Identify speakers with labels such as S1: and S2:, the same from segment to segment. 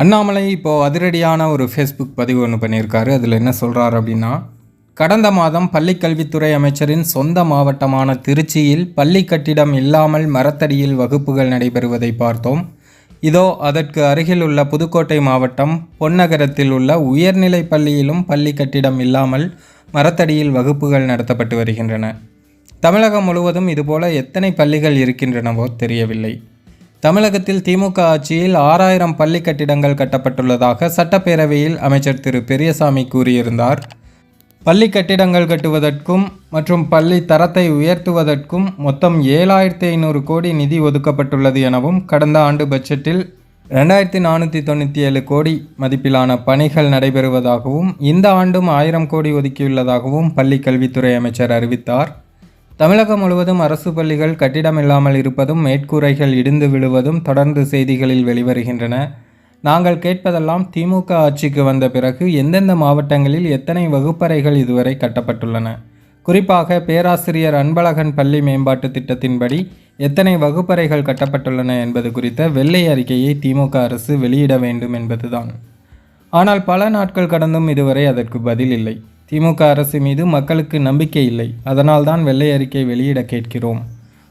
S1: அண்ணாமலை இப்போது அதிரடியான ஒரு ஃபேஸ்புக் பதிவு ஒன்று பண்ணியிருக்காரு. அதில் என்ன சொல்கிறார் அப்படின்னா கடந்த மாதம் பள்ளிக்கல்வித்துறை அமைச்சரின் சொந்த மாவட்டமான திருச்சியில் பள்ளி கட்டிடம் இல்லாமல் மரத்தடியில் வகுப்புகள் நடைபெறுவதை பார்த்தோம். இதோ அதற்கு அருகில் உள்ள புதுக்கோட்டை மாவட்டம் பொன்னகரத்தில் உள்ள உயர்நிலைப் பள்ளியிலும் பள்ளி கட்டிடம் இல்லாமல் மரத்தடியில் வகுப்புகள் நடத்தப்பட்டு வருகின்றன. தமிழகம் முழுவதும் இதுபோல எத்தனை பள்ளிகள் இருக்கின்றனவோ தெரியவில்லை. தமிழகத்தில் திமுக ஆட்சியில் ஆறாயிரம் பள்ளி கட்டிடங்கள் கட்டப்பட்டுள்ளதாக சட்டப்பேரவையில் அமைச்சர் திரு பெரியசாமி கூறியிருந்தார். பள்ளி கட்டிடங்கள் கட்டுவதற்கும் மற்றும் பள்ளி தரத்தை உயர்த்துவதற்கும் மொத்தம் ஏழாயிரத்தி ஐநூறு கோடி நிதி ஒதுக்கப்பட்டுள்ளது எனவும் கடந்த ஆண்டு பட்ஜெட்டில் ரெண்டாயிரத்தி நானூற்றி தொண்ணூற்றி ஏழு கோடி மதிப்பிலான பணிகள் நடைபெறுவதாகவும் இந்த ஆண்டும் ஆயிரம் கோடி ஒதுக்கியுள்ளதாகவும் பள்ளி கல்வித்துறை அமைச்சர் அறிவித்தார். தமிழகம் முழுவதும் அரசு பள்ளிகள் கட்டிடமில்லாமல் இருப்பதும் மேற்கூரைகள் இடிந்து விழுவதும் தொடர்ந்து செய்திகளில் வெளிவருகின்றன. நாங்கள் கேட்பதெல்லாம் திமுக ஆட்சிக்கு வந்த பிறகு எந்தெந்த மாவட்டங்களில் எத்தனை வகுப்பறைகள் இதுவரை கட்டப்பட்டுள்ளன? குறிப்பாக பேராசிரியர் அன்பழகன் பள்ளி மேம்பாட்டு திட்டத்தின்படி எத்தனை வகுப்பறைகள் கட்டப்பட்டுள்ளன என்பது குறித்த வெள்ளை அறிக்கையை திமுக அரசு வெளியிட வேண்டும் என்பதுதான். ஆனால் பல நாட்கள் கடந்தும் இதுவரை அதற்கு பதில் இல்லை. திமுக அரசு மீது மக்களுக்கு நம்பிக்கை இல்லை. அதனால்தான் வெள்ளை அறிக்கை வெளியிட கேட்கிறோம்.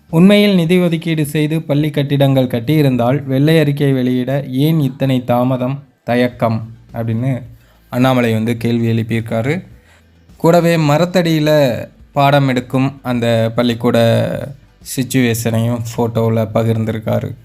S1: உண்மையில் நிதி ஒதுக்கீடு செய்து பள்ளி கட்டிடங்கள் கட்டியிருந்தால் வெள்ளை அறிக்கை வெளியிட ஏன் இத்தனை தாமதம் தயக்கம்? அப்படின்னு அண்ணாமலை வந்து கேள்வி எழுப்பியிருக்காரு. கூடவே மரத்தடியில் பாடம் எடுக்கும் அந்த பள்ளிக்கூட சுச்சுவேஷனையும் ஃபோட்டோவில் பகிர்ந்திருக்காரு.